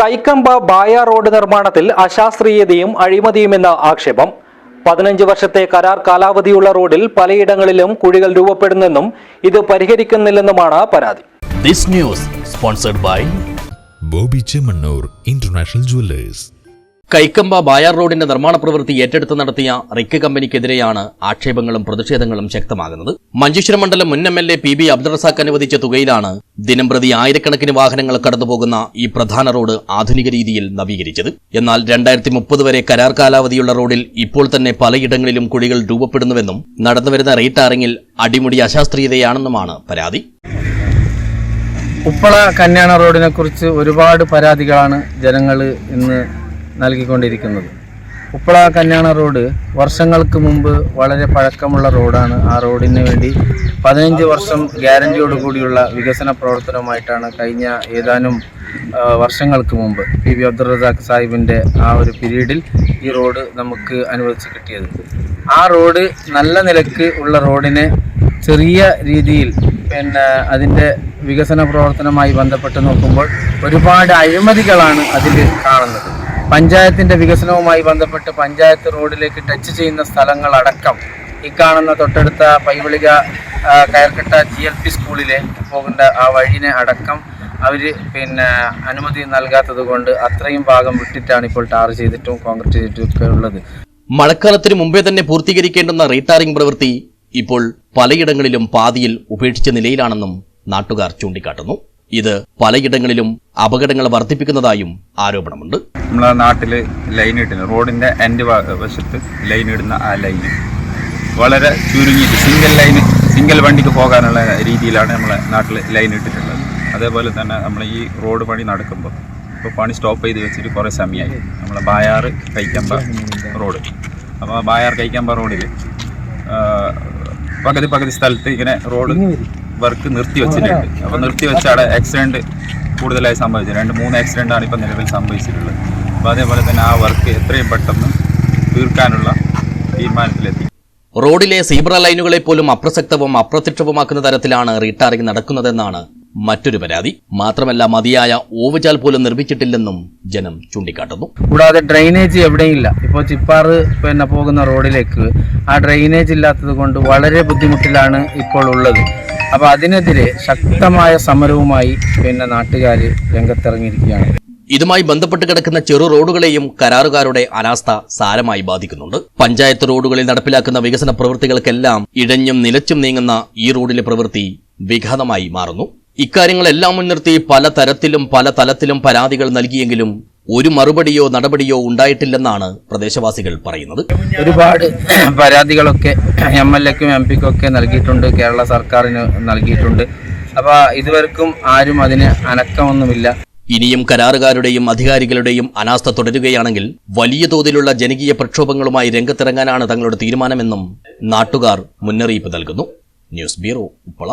Kaikamba ബായ road നിർമ്മാണത്തിൽ അശാസ്ത്രീയതയും അഴിമതിയുമെന്ന ആക്ഷേപം. പതിനഞ്ച് വർഷത്തെ കരാർ കാലാവധിയുള്ള റോഡിൽ പലയിടങ്ങളിലും കുഴികൾ രൂപപ്പെടുന്നെന്നും ഇത് പരിഹരിക്കുന്നില്ലെന്നുമാണ് പരാതി. This news sponsored by Bobby Chemmanur international jewellers. Kaikamba Bayar റോഡിന്റെ നിർമ്മാണ പ്രവൃത്തി ഏറ്റെടുത്ത് നടത്തിയ റിക്ക് കമ്പനിക്കെതിരെയാണ് ആക്ഷേപങ്ങളും പ്രതിഷേധങ്ങളും ശക്തമാകുന്നത്. മഞ്ചേശ്വരം മണ്ഡലം മുൻ M L A P B Abdul Razak അനുവദിച്ച തുകയിലാണ് ദിനംപ്രതി ആയിരക്കണക്കിന് വാഹനങ്ങൾ കടന്നുപോകുന്ന ഈ പ്രധാന റോഡ് ആധുനിക രീതിയിൽ നവീകരിച്ചത്. എന്നാൽ രണ്ടായിരത്തി മുപ്പത് വരെ കരാർ കാലാവധിയുള്ള റോഡിൽ ഇപ്പോൾ തന്നെ പലയിടങ്ങളിലും കുഴികൾ രൂപപ്പെടുന്നുവെന്നും നടന്നുവരുന്ന റീടാറിങ്ങിൽ അടിമുടി അശാസ്ത്രീയതയാണെന്നുമാണ് പരാതി. ഉപ്പള കല്യാണ റോഡിനെ കുറിച്ച് ഒരുപാട് പരാതികളാണ് ജനങ്ങൾ ഇന്ന് നൽകിക്കൊണ്ടിരിക്കുന്നത്. ഉപ്പള കല്യാണ റോഡ് വർഷങ്ങൾക്ക് മുമ്പ് വളരെ പഴക്കമുള്ള റോഡാണ്. ആ റോഡിന് വേണ്ടി പതിനഞ്ച് വർഷം ഗ്യാരന്റിയോടുകൂടിയുള്ള വികസന പ്രവർത്തനവുമായിട്ടാണ് കഴിഞ്ഞ ഏതാനും വർഷങ്ങൾക്ക് മുമ്പ് പി. വി. അബ്ദുൾ റസാഖ് സാഹിബിന്റെ ആ ഒരു പീരീഡിൽ ഈ റോഡ് നമുക്ക് അനുവദിച്ച് കിട്ടിയത്. ആ റോഡ് നല്ല നിലയ്ക്ക് ഉള്ള റോഡിനെ ചെറിയ രീതിയിൽ പിന്നെ അതിന്റെ വികസന പ്രവർത്തനവുമായി ബന്ധപ്പെട്ട് നോക്കുമ്പോൾ ഒരുപാട് അഴിമതികളാണ് അതിൽ കാണുന്നത്. പഞ്ചായത്തിന്റെ വികസനവുമായി ബന്ധപ്പെട്ട് പഞ്ചായത്ത് റോഡിലേക്ക് ടച്ച് ചെയ്യുന്ന സ്ഥലങ്ങളടക്കം ഈ കാണുന്ന തൊട്ടടുത്ത Paivalike Kayarkatta G L P സ്കൂളിലെ പോകേണ്ട ആ വഴിനെ അടക്കം അവർ പിന്നെ അനുമതി നൽകാത്തത് കൊണ്ട് അത്രയും ഭാഗം വിട്ടിട്ടാണ് ഇപ്പോൾ ടാർ ചെയ്തിട്ടും കോൺക്രീറ്റ് ചെയ്തിട്ടും ഒക്കെ ഉള്ളത്. മഴക്കാലത്തിന് മുമ്പേ തന്നെ പൂർത്തീകരിക്കേണ്ടുന്ന റീടാറിംഗ് പ്രവൃത്തി ഇപ്പോൾ പലയിടങ്ങളിലും പാതിയിൽ ഉപേക്ഷിച്ച നിലയിലാണെന്നും നാട്ടുകാർ ചൂണ്ടിക്കാട്ടുന്നു. ഇത് പലയിടങ്ങളിലും അപകടങ്ങൾ വർദ്ധിപ്പിക്കുന്നതായും ആരോപണമുണ്ട്. നമ്മളെ നാട്ടിൽ ലൈൻ ഇടുന്നു റോഡിന്റെ എന്റെ വശത്ത് ലൈൻ ഇടുന്ന ആ ലൈൻ വളരെ ചുരുങ്ങി സിംഗിൾ ലൈൻ സിംഗിൾ വണ്ടിക്ക് പോകാനുള്ള രീതിയിലാണ് നമ്മളെ നാട്ടിൽ ലൈൻ ഇട്ടിട്ടുള്ളത്. അതേപോലെ തന്നെ നമ്മൾ ഈ റോഡ് പണി നടക്കുമ്പോൾ ഇപ്പോൾ പണി സ്റ്റോപ്പ് ചെയ്ത് വെച്ചിട്ട് കുറേ സമയമായി നമ്മളെ ബായാർ കൈക്കമ്പ റോഡ്. അപ്പോൾ ആ ബായാർ കൈക്കമ്പ റോഡിൽ പകുതി പകുതി സ്ഥലത്ത് ഇങ്ങനെ റോഡ് വർക്ക് നിർത്തി വെച്ചിട്ടുണ്ട്. അപ്പോൾ നിർത്തി വെച്ചാണ് അവിടെ ആക്സിഡന്റ് കൂടുതലായി സംഭവിച്ചത്. രണ്ട് മൂന്ന് ആക്സിഡന്റ് ആണ് ഇപ്പോൾ നിലവിൽ സംഭവിച്ചിട്ടുള്ളത്. അപ്പോൾ അതേപോലെ തന്നെ ആ വർക്ക് എത്രയും പെട്ടെന്ന് തീർക്കാനുള്ള തീരുമാനത്തിലെത്തി. റോഡിലെ സീബ്ര ലൈനുകളെ പോലും അപ്രസക്തവും അപ്രത്യക്ഷവുമാക്കുന്ന തരത്തിലാണ് റീടാറിംഗ് നടക്കുന്നതെന്നാണ് മറ്റൊരു പരാതി. മാത്രമല്ല മതിയായ ഓവുചാൽ പോലും നിർമ്മിച്ചിട്ടില്ലെന്നും ജനം ചൂണ്ടിക്കാട്ടുന്നു. കൂടാതെ ഡ്രെയിനേജ് എവിടെയും ഇല്ല. ഇപ്പോൾ ചിപ്പാറ് പിന്നെ പോകുന്ന റോഡിലേക്ക് ആ ഡ്രെയിനേജ് ഇല്ലാത്തത് കൊണ്ട് വളരെ ബുദ്ധിമുട്ടിലാണ് ഇപ്പോൾ ഉള്ളത്. അപ്പോൾ അതിനെതിരെ ശക്തമായ സമരവുമായി പിന്നെ നാട്ടുകാർ രംഗത്തിറങ്ങിയിരിക്കുകയാണ്. ഇതുമായി ബന്ധപ്പെട്ട് കിടക്കുന്ന ചെറു റോഡുകളെയും കരാറുകാരുടെ അനാസ്ഥ സാരമായി ബാധിക്കുന്നുണ്ട്. പഞ്ചായത്ത് റോഡുകളിൽ നടപ്പിലാക്കുന്ന വികസന പ്രവൃത്തികൾക്കെല്ലാം ഇഴഞ്ഞും നിലച്ചും നീങ്ങുന്ന ഈ റോഡിലെ പ്രവൃത്തി വിഘാതമായി മാറുന്നു. ഇക്കാര്യങ്ങളെല്ലാം മുൻനിർത്തി പല തരത്തിലും പല തലത്തിലും പരാതികൾ നൽകിയെങ്കിലും ഒരു മറുപടിയോ നടപടിയോ ഉണ്ടായിട്ടില്ലെന്നാണ് പ്രദേശവാസികൾ പറയുന്നത്. ഒരുപാട് പരാതികളൊക്കെ എം എൽ എക്കും എം പിക്കും ഒക്കെ നൽകിയിട്ടുണ്ട്. കേരള സർക്കാരിന് നൽകിയിട്ടുണ്ട്. അപ്പോൾ ഇതുവരെക്കും ആരും അതിന് അനക്കമൊന്നുമില്ല. ഇനിയും കരാറുകാരുടെയും അധികാരികളുടെയും അനാസ്ഥ തുടരുകയാണെങ്കിൽ വലിയ തോതിലുള്ള ജനകീയ പ്രക്ഷോഭങ്ങളുമായി രംഗത്തിറങ്ങാനാണ് തങ്ങളുടെ തീരുമാനമെന്നും നാട്ടുകാർ മുന്നറിയിപ്പ് നൽകുന്നു. News bureau Uppala.